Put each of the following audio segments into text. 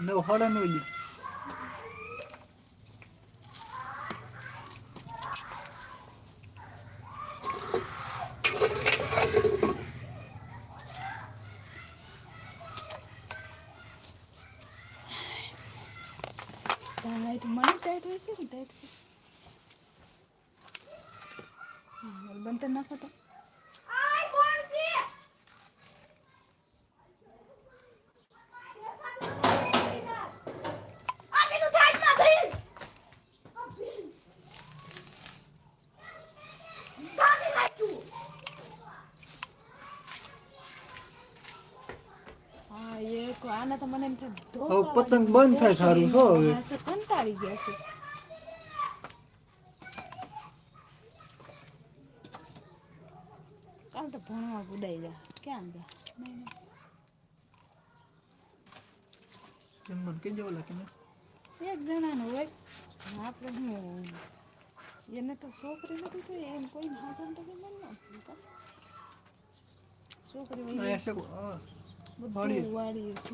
નવ સાડા નવ દી ટાઈટ મને ટાઈટ હોય છે ને ટાઈટ આના તો મને એમ થાય પતંગ બંધ થાય સારું છો હવે. કંટાળી ગયા છે. કાલ તો ભણવા ઉડાઈ જા ક્યાં ગયા. જમવાનું કઈ જવું લાગે એક જણાનું હોય. આપણે હું એને તો છોકરી નથી તો એમ કોઈ હાથ તો મન ના છોકરી. વાળી છે.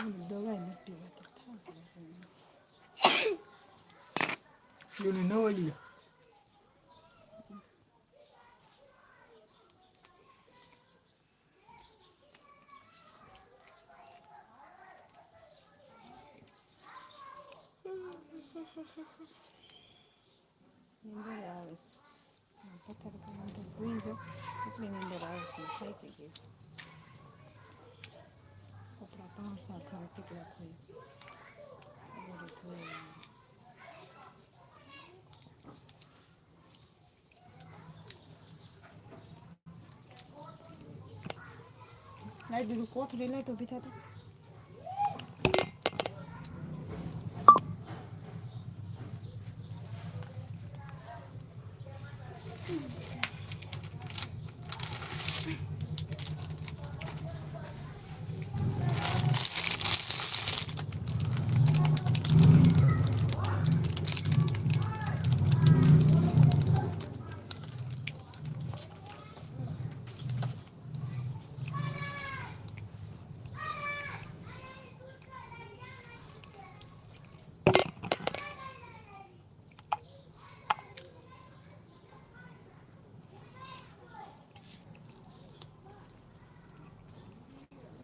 દવાઈ મોટી વાત થાય એની નવ દી નીંદર આવે છે પથ્થર પર અંદર ભૂઈ જાઉં એટલી નીંદર આવે છે ખાઈ પાંચસા ઘર ટુકડા થઈ લાવી દીધું કોથળી લઈ તો બીજા તો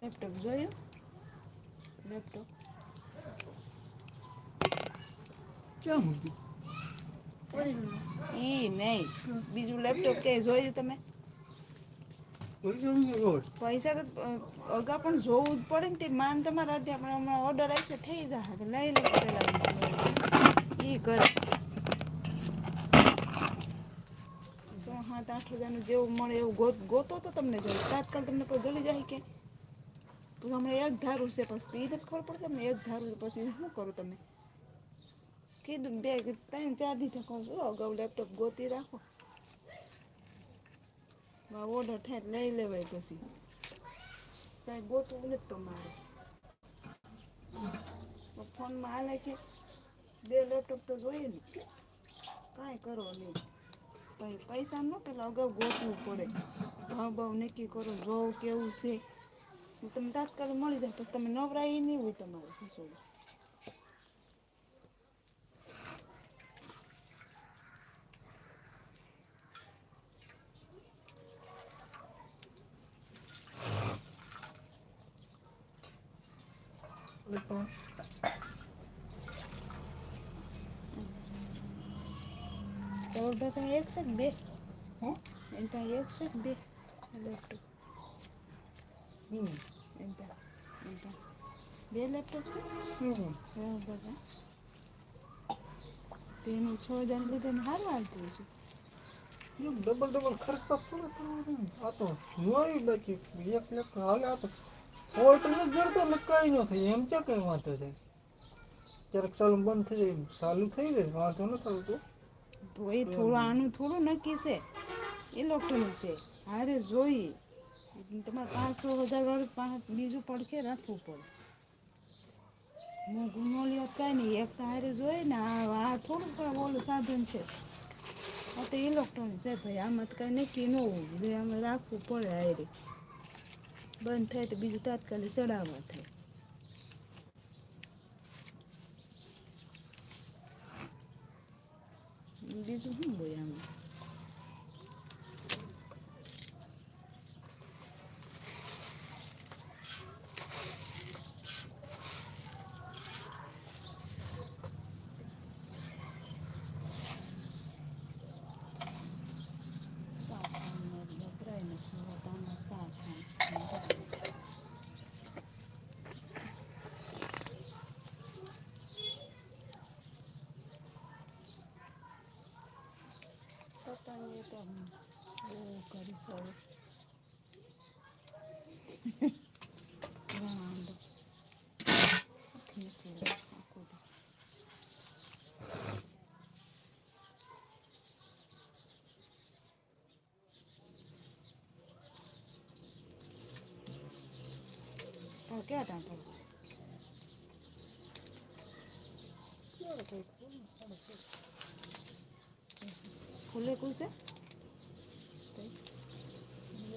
લેપટોપ જોયું લેપટોપ. ક્યાં મૂક્યું? ઈ નહીં. બીજું લેપટોપ કે જોયું તમે? પૈસા તો અગા પણ જોવું જ પડે ને તે માન તમારા હતી આપણે હમણાં ઓર્ડર આવશે થઈ જશે હવે લઈ લે પેલા ઈ કરે. સો સાત આઠ હજારનું જેવું મળે એવું ગોતો તો તમને જોઈએ તાત્કાલ તમને કોઈ જડી જાય કે? પછી હમણાં એક ધારું છે પછી એ નથી ખબર પડતી તમને એક ધારું છે, પછી શું કરું તમે કીધું બે, ત્રણ, ચાર દીધા કહું છું? અગાઉ લેપટોપ ગોતી રાખો. ઓર્ડર થાય લઈ લેવાય પછી. કાંઈ ગોતવું નથી તમારે. ફોનમાં હાલે કે બે લેપટોપ તો જોઈએ ને. કાંઈ કરો નહીં. કંઈ પૈસા ન પેલા અગાઉ ગોતવું પડે. ભાવ ભાવ નક્કી કરો, જોવું કેવું છે. તમે તાત્કાલિક મળી જાય પછી તમે નવરાય નહીં હોય તમારું રસોડું તો બે એક છે બે હે એમ એક છે બે ડોક્ટર બે લેપટોપ છે બધા તેનું છ. હજાર લીધે સારું હાલતું હશે ડબલ ડબલ ખર્ચા થોડો કરવાનો આ તો જોયું બાકી. એક લેખ હાલે આ તો ફોલ્ટ નથી જડતો ને કાંઈ ન થાય. એમ ક્યાં કંઈ વાંધો છે? ક્યારેક ચાલુ બંધ થઈ જાય ચાલુ થઈ જાય. વાંધો ન થતો તો. એ થોડું આનું થોડું નક્કી છે. ઇલેક્ટ્રોનિક છે. હારે જોઈ તમારે પાંચસો હજાર વાળું બીજું પડખે રાખવું પડે. હું ગુનોલિયત કાંઈ નહીં, એક તો હારે જોઈએ ને, આ થોડું પણ ઓલું સાધન છે. આ તો ઇલેક્ટ્રોનિક છે ભાઈ, આમાં તો કાંઈ નક્કી ન હોવું જોઈએ આમાં રાખવું પડે હારે. બંધ થાય તો બીજું તાત્કાલિક ચડાવવા થાય. બીજું શું હોય આમાં સાફાને વપરાય ને થોડો તો આમાં સાફ થાય. પતા નહીં તો બહુ કરીશ હવે વાંધો નથી નથી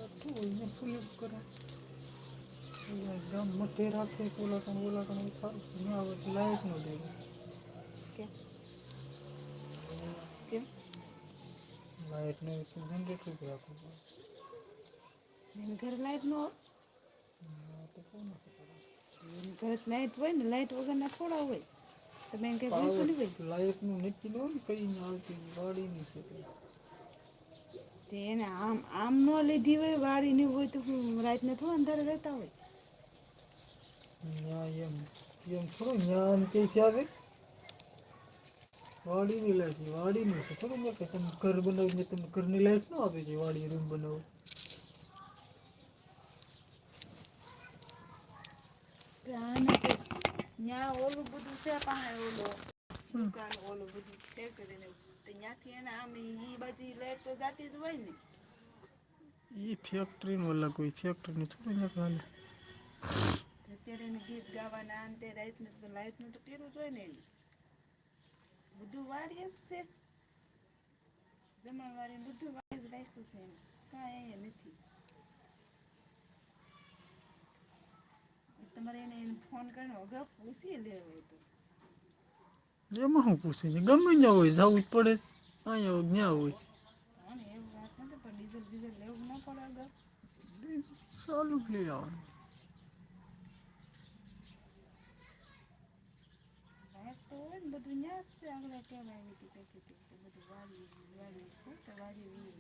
આખું તો. તારે ક્યાં ટાંકા ફૂલે કુસે શું હોય ને ફૂલ કરે અહીંયા ગામ મધ્ય રાખે ઓલા કણ ઓલા કણ થાય ને આવે લાઈટ ન દે કેમ કેમ લાઈટ ને જનરેટર જ રાખવું પડે એની ઘરે લાઈટ ન હોય આ તો કોને ખબર? એની ઘરે લાઈટ હોય ને લાઈટ વગરના થોડા હોય તમે એમ કંઈ પૂછવું નહીં હોય લાઈટનું નક્કી ન હોય ને કઈ ને આવતી વાડીની છે તે. તે એને આમ આમ ન લીધી હોય વાળીની હોય તો રાતને થોડા અંધારે રહેતા હોય. ન્યા એમ એમ થોડું જ્ઞાન આમ છે આવે વાડીની લાઈટ છે વાડીની છે થોડું કે તમે ઘર બનાવીને તમે ઘરની લાઈટ ન આપે છે વાડી રૂમ બનાવો. ત્યાં ઓલું બધું છે પાસે ઓલું. દુકાન ઓલું બધું ફેક્ટરી ને તો ત્યાંથી એને આમ એ બાજુ લાઈટ તો જાતી જ હોય ને. એ ફેક્ટરીનું અલગ હોય ફેક્ટરીનું થોડું ન્યા હાલે. અત્યારે એને ગીત ગાવાના આને તે તો લાઈટનું તો પીરું જ હોય ને એને. બધું વાડીએ જ છે. જમણવારી બધું વાડી જ રાખ્યું છે એમ કાંઈ અહીંયા નથી. તમારે એને એને ફોન કરીને અગાઉ પૂછી લેવાય તો. એમાં શું પૂછે છે? ગમે ત્યાં હોય જવું જ પડે અહીંયા હોય ત્યાં હોય. ચાલુ લઈ આવવાનું. બધું ન્યા છે આગળ. કહેવાય એવી હતી બધું છે તો જોઈએ